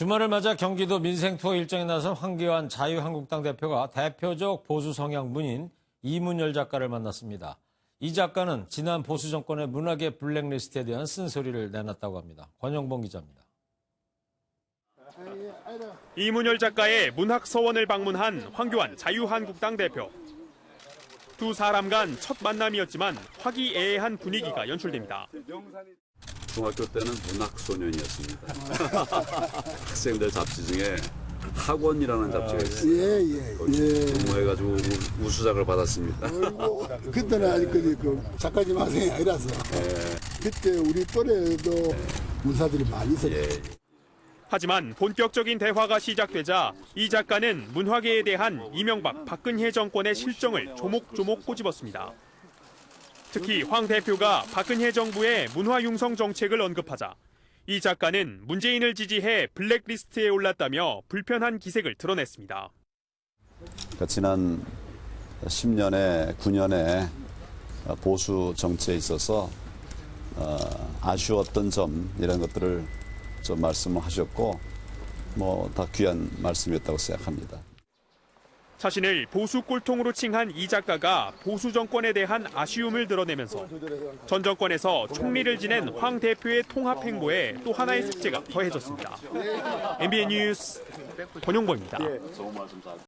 주말을 맞아 경기도 민생 투어 일정에 나선 황교안 자유한국당 대표가 대표적 보수 성향 문인 이문열 작가를 만났습니다. 이 작가는 지난 보수 정권의 문학의 블랙리스트에 대한 쓴소리를 내놨다고 합니다. 권영봉 기자입니다. 이문열 작가의 문학 서원을 방문한 황교안 자유한국당 대표. 두 사람 간 첫 만남이었지만 화기애애한 분위기가 연출됩니다. 중학교 때는 문학 소년이었습니다. 학생들 잡지 중에 학원이라는 잡지가 있어요. 예, 예, 예. 공모해가지고 우- 우수작을 받았습니다. 그리고 그때는 아직 그, 그 작가님 학생이 아니라서 그때 우리 또래도 문사들이 많이 있었죠. 예. 하지만 본격적인 대화가 시작되자 이 작가는 문화계에 대한 이명박 박근혜 정권의 실정을 조목조목 꼬집었습니다. 특히 황 대표가 박근혜 정부의 문화 융성 정책을 언급하자 이 작가는 문재인을 지지해 블랙리스트에 올랐다며 불편한 기색을 드러냈습니다. 그러니까 지난 10년에 9년에 보수 정치에 있어서 어, 아쉬웠던 점 이런 것들을 좀 말씀하셨고 뭐 다 귀한 말씀이었다고 생각합니다. 자신을 보수 꼴통으로 칭한 이 작가가 보수 정권에 대한 아쉬움을 드러내면서 전 정권에서 총리를 지낸 황 대표의 통합 행보에 또 하나의 숙제가 더해졌습니다. MBN 뉴스 권용보입니다.